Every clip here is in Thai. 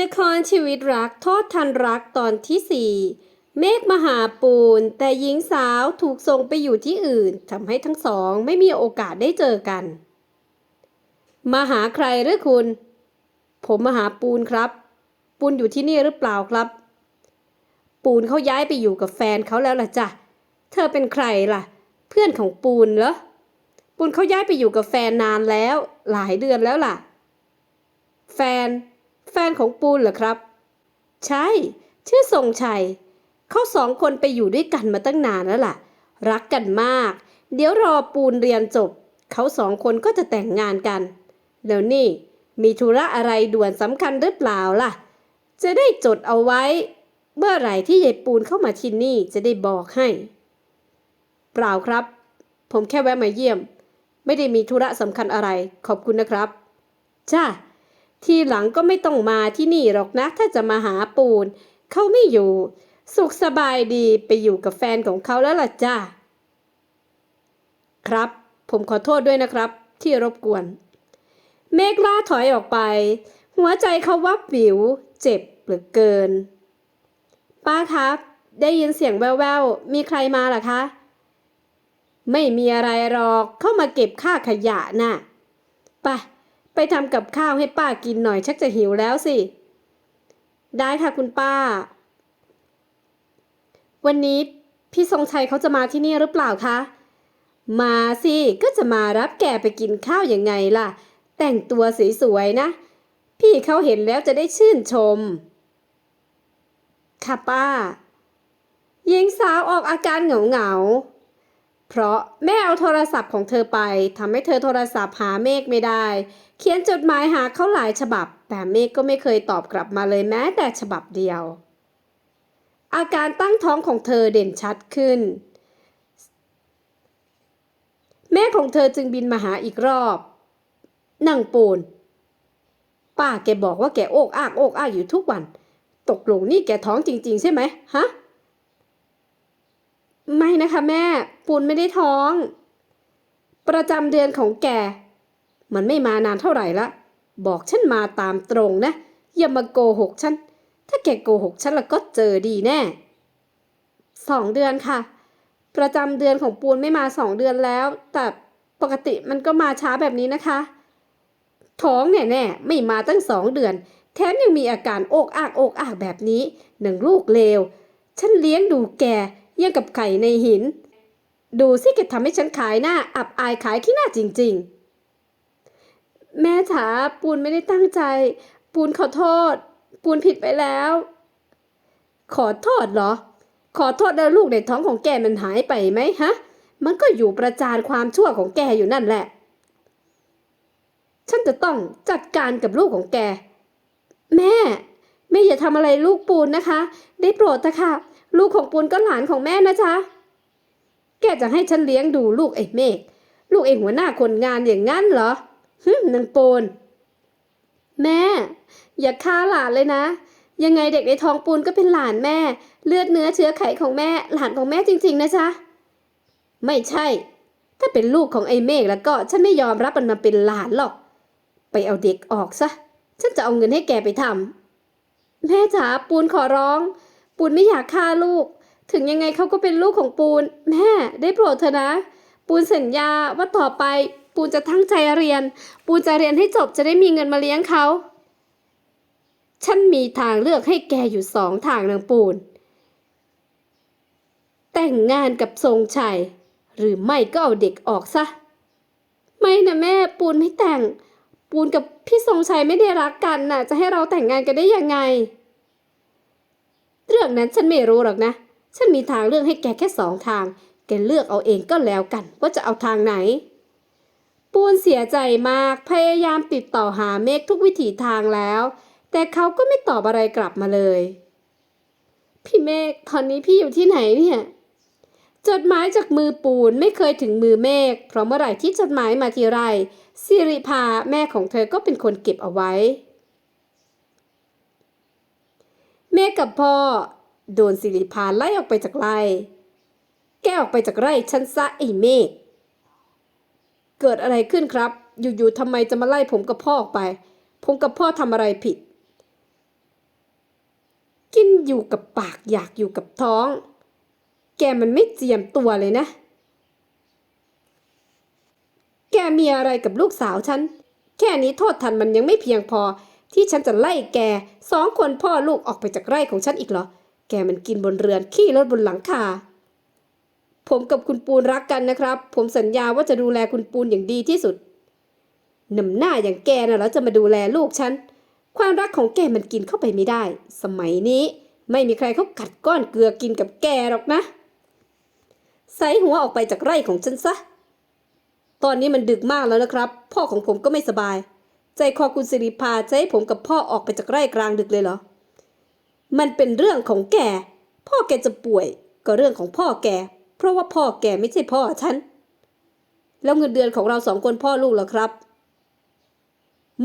ละครชีวิตรักโทษทันรักตอนที่สี่เมฆมหาปูน แต่หญิงสาวถูกส่งไปอยู่ที่อื่นทำให้ทั้งสองไม่มีโอกาสได้เจอกัน มาหาใครหรือคุณ ผมมาหาปูนครับ ปูนอยู่ที่นี่หรือเปล่าครับ ปูนเขาย้ายไปอยู่กับแฟนเขาแล้วล่ะจ้ะเธอเป็นใครล่ะ เพื่อนของปูนเหรอปูนเขาย้ายไปอยู่กับแฟนนานแล้ว หลายเดือนแล้วล่ะ แฟน แฟนของปูนเหรอครับ ใช่ ชื่อทรงชัย เขาสองคนไปอยู่ด้วยกันมาตั้งนานแล้วล่ะ รักกันมาก เดี๋ยวรอปูนเรียนจบ เขาสองคนก็จะแต่งงานกัน แล้วนี่ มีธุระอะไรด่วนสำคัญหรือเปล่าล่ะ จะได้จดเอาไว้ เมื่อไหร่ที่ยายปูนเข้ามาที่นี่จะได้บอกให้ เปล่าครับ ผมแค่แวะมาเยี่ยม ไม่ได้มีธุระสำคัญอะไร ขอบคุณนะครับ จ้า ทีหลังก็ไม่ต้องมาที่นี่หรอกนะ ถ้าจะมาหาปูน เขาไม่อยู่ สุขสบายดีไปอยู่กับแฟนของเขาแล้วล่ะจ้าครับ ผมขอโทษด้วยนะครับ ที่รบกวน เมฆล่าถอยออกไป หัวใจเขาวับวิว เจ็บเหลือเกิน ป้าครับ ได้ยินเสียงแว่วๆ มีใครมาหรอคะ ไม่มีอะไรหรอกเข้ามาเก็บค่าขยะน่ะไป ไปทำกับข้าวให้ป้ากินหน่อยชักจะหิวแล้วสิ ได้ค่ะคุณป้า วันนี้พี่ทรงชัยเขาจะมาที่นี่หรือเปล่าคะ มาสิก็จะมารับแกไปกินข้าวยังไงล่ะ แต่งตัวสวยๆนะ พี่เขาเห็นแล้วจะได้ชื่นชม ค่ะป้าหญิงสาวออกอาการเหงาๆ เพราะแม่เอาโทรศัพท์ของเธอไปทำให้เธอโทรศัพท์หาเมฆไม่ได้ เขียนจดหมายหาเขาหลายฉบับ แต่เมฆก็ไม่เคยตอบกลับมาเลยแม้แต่ฉบับเดียว อาการตั้งท้องของเธอเด่นชัดขึ้น แม่ของเธอจึงบินมาหาอีกรอบนั่งปูน ป้าแกบอกว่าแกโอกอากโอกอากอยู่ทุกวัน ตกลงนี่แกท้องจริง ๆ ใช่ไหมฮะ ไม่นะคะแม่ ปูนไม่ได้ท้อง ประจำเดือนของแก มันไม่มานานเท่าไหร่ละ บอกฉันมาตามตรงนะ อย่ามาโกหกฉัน ถ้าแกโกหกฉันแล้วก็เจอดีแน่สองเดือนค่ะ ประจำเดือนของปูนไม่มาสองเดือนแล้ว แต่ปกติมันก็มาช้าแบบนี้นะคะ ท้องแน่ไม่มาตั้งสองเดือน แถมยังมีอาการโอกอากโอกอากแบบนี้หนึ่งลูกเลว ฉันเลี้ยงดูแก เยี่ยงกับไข่ในหิน ดูสิแกทำให้ฉันขายหน้า อับอายขายขี้หน้าจริง ๆ แม่จ๋าปูนไม่ได้ตั้งใจ ปูนขอโทษ ปูนผิดไปแล้ว ขอโทษเหรอ ขอโทษแล้วลูกในท้องของแกมันหายไปไหมฮะ มันก็อยู่ประจานความชั่วของแกอยู่นั่นแหละ ฉันจะต้องจัดการกับลูกของแก แม่แม่อย่าทำอะไรลูกปูนนะคะ ได้โปรดเถอะค่ะ ลูกของปูนก็หลานของแม่นะจ๊ะ แกจะให้ฉันเลี้ยงดูลูกไอ้เมฆ ลูกเองหัวหน้าคนงานอย่างงั้นเหรอฮึนางปูน แม่ อย่าฆ่าหลานเลยนะ ยังไงเด็กในท้องปูนก็เป็นหลานแม่ เลือดเนื้อเชื้อไขของแม่ หลานของแม่จริง ๆ นะจ๊ะ ไม่ใช่ ถ้าเป็นลูกของไอ้เมฆแล้วก็ฉันไม่ยอมรับมันมาเป็นหลานหรอก ไปเอาเด็กออกซะ ฉันจะเอาเงินให้แกไปทำแม่จ๋าปูนขอร้อง ปูนไม่อยากฆ่าลูก ถึงยังไงเขาก็เป็นลูกของปูน แม่ได้โปรดเถอะนะ ปูนสัญญาว่าต่อไป ปูนจะตั้งใจเรียน ปูนจะเรียนให้จบจะได้มีเงินมาเลี้ยงเขาฉันมีทางเลือกให้แกอยู่สองทางนางปูน แต่งงานกับทรงชัย หรือไม่ก็เอาเด็กออกซะ ไม่นะแม่ปูนไม่แต่ง ปูนกับพี่ทรงชัยไม่ได้รักกันน่ะ จะให้เราแต่งงานกันได้ยังไง รื่องนั้นฉันไม่รู้หรอกนะ ฉันมีทางเลือกให้แกแค่สองทาง แกเลือกเอาเองก็แล้วกัน ว่าจะเอาทางไหน ปูนเสียใจมากพยายามติดต่อหาเมฆทุกวิถีทางแล้ว แต่เขาก็ไม่ตอบอะไรกลับมาเลย พี่เมฆตอนนี้พี่อยู่ที่ไหนเนี่ยจดหมายจากมือปูนไม่เคยถึงมือเมฆเพราะเมื่อไหร่ที่จดหมายมาทีไรสิริภาแม่ของเธอก็เป็นคนเก็บเอาไว้ เมฆกับพ่อ โดนสิริภาไล่ออกไปจากไร่ แกออกไปจากไร่ฉันซะไอ้เมฆ เกิดอะไรขึ้นครับ อยู่ๆทำไมจะมาไล่ผมกับพ่อออกไป ผมกับพ่อทำอะไรผิด กินอยู่กับปากอยากอยู่กับท้อง แกมันไม่เจียมตัวเลยนะ แกมีอะไรกับลูกสาวฉัน แค่นี้โทษทันมันยังไม่เพียงพอ ที่ฉันจะไล่แกสองคนพ่อลูกออกไปจากไร่ของฉันอีกเหรอ แกมันกินบนเรือนขี้รถบนหลังคา ผมกับคุณปูนรักกันนะครับ ผมสัญญาว่าจะดูแลคุณปูนอย่างดีที่สุดนำหน้าอย่างแกน่ะแล้วจะมาดูแลลูกฉัน ความรักของแกมันกินเข้าไปไม่ได้ สมัยนี้ไม่มีใครเขากัดก้อนเกลือกินกับแกหรอกนะ ใส่หัวออกไปจากไร่ของฉันซะ ตอนนี้มันดึกมากแล้วนะครับ พ่อของผมก็ไม่สบาย ใจคอคุณสิริพาจะให้ผมกับพ่อออกไปจากไร่กลางดึกเลยเหรอ มันเป็นเรื่องของแก พ่อแกจะป่วย ก็เรื่องของพ่อแก เพราะว่าพ่อแกไม่ใช่พ่อฉัน แล้วเงินเดือนของเราสองคนพ่อลูกเหรอครับ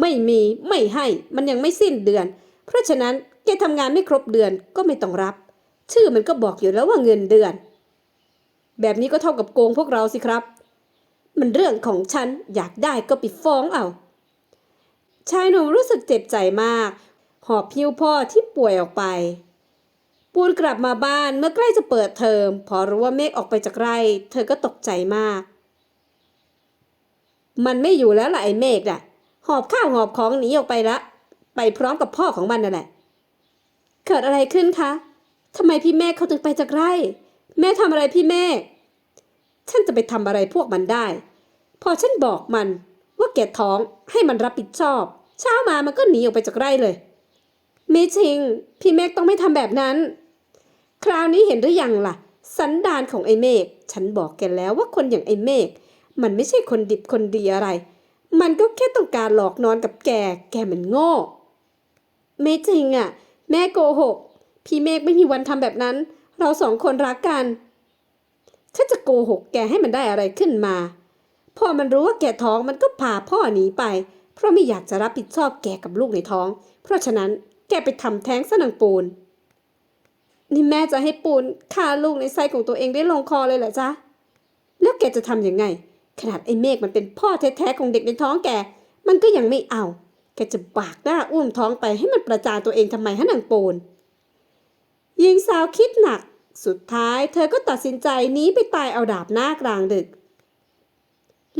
ไม่มีไม่ให้มันยังไม่สิ้นเดือน เพราะฉะนั้นแกทำงานไม่ครบเดือนก็ไม่ต้องรับ ชื่อมันก็บอกอยู่แล้วว่าเงินเดือน แบบนี้ก็เท่ากับโกงพวกเราสิครับ มันเรื่องของฉันอยากได้ก็ไปฟ้องเอา ชายหนุ่มรู้สึกเจ็บใจมาก หอบพิ้วพ่อที่ป่วยออกไป ปูนกลับมาบ้านเมื่อใกล้จะเปิดเทอม พอรู้ว่าเมฆออกไปจากไร่ เธอก็ตกใจมาก มันไม่อยู่แล้วล่ะไอ้เมฆน่ะ หอบข้าวหอบของหนีออกไปละ ไปพร้อมกับพ่อของมันนั่นแหละ เกิดอะไรขึ้นคะทำไมพี่เมฆเขาถึงไปจากไร่ แม่ทำอะไรพี่เมฆฉันจะไปทำอะไรพวกมันได้ พอฉันบอกมัน แก่ท้องให้มันรับผิดชอบ เช้ามามันก็หนีออกไปจากไร่เลยไม่จริง พี่เมฆต้องไม่ทำแบบนั้น คราวนี้เห็นหรือยังล่ะ สันดานของไอ้เมฆฉันบอกแกแล้วว่าคนอย่างไอ้เมฆมันไม่ใช่คนดิบคนดีอะไร มันก็แค่ต้องการหลอกนอนกับแก แกมันโง่ ไม่จริงอะ แม่โกหก พี่เมฆไม่มีวันทำแบบนั้น เราสองคนรักกัน ฉันจะโกหกแกให้มันได้อะไรขึ้นมา พ่อมันรู้ว่าแกท้องมันก็พาพ่อหนีไป เพราะไม่อยากจะรับผิดชอบแกกับลูกในท้อง เพราะฉะนั้นแกไปทำแท้งสนังปูน นี่แม่จะให้ปูนฆ่าลูกในไส้ของตัวเองได้ลงคอเลยเหรอจ๊ะ แล้วแกจะทำยังไง ขนาดไอ้เมฆมันเป็นพ่อแท้ๆของเด็กในท้องแก มันก็ยังไม่เอา แกจะบากหน้าอุ้มท้องไปให้มันประจานตัวเองทำไมฮะนางปูนหญิงสาวคิดหนัก สุดท้ายเธอก็ตัดสินใจหนีไปตายเอาดาบหน้ากลางดึก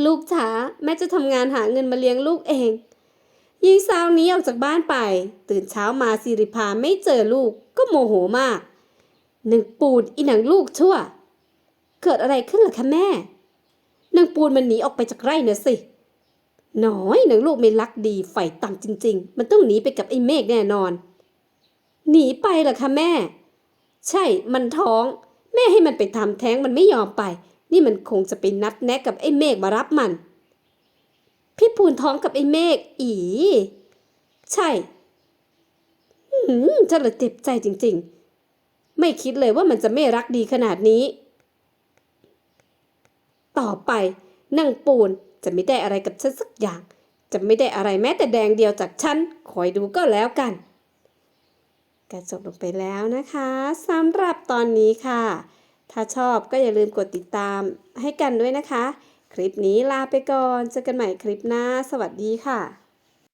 ลูกจ๋าแม่จะทำงานหาเงินมาเลี้ยงลูกเอง หญิงสาวนี้ออกจากบ้านไป ตื่นเช้ามาสิริพาไม่เจอลูกก็โมโหมาก หนึ่งปูนอีหนังลูกชั่ว เกิดอะไรขึ้นล่ะคะแม่นางปูนมันหนีออกไปจากไร่เนะสิ น้อยหนังลูกไม่รักดีไฟต่ำจริง ๆ มันต้องหนีไปกับไอ้เมฆแน่นอน หนีไปเหรอคะแม่ ใช่มันท้อง แม่ให้มันไปทำแท้งมันไม่ยอมไป นี่มันคงจะไปนัดแนะกับไอ้เมฆมารับมัน พี่ปูนท้องกับไอ้เมฆอี ใช่หืมจะละเจ็บใจจริง ๆ ไม่คิดเลยว่ามันจะไม่รักดีขนาดนี้ ต่อไปนั่งปูนจะไม่ได้อะไรกับฉันสักอย่าง จะไม่ได้อะไรแม้แต่แดงเดียวจากฉันคอยดูก็แล้วกันก็จบลงไปแล้วนะคะสำหรับตอนนี้ค่ะ ถ้าชอบก็อย่าลืมกดติดตามให้กันด้วยนะคะ คลิปนี้ลาไปก่อนเจอกันใหม่คลิปหน้า สวัสดีค่ะ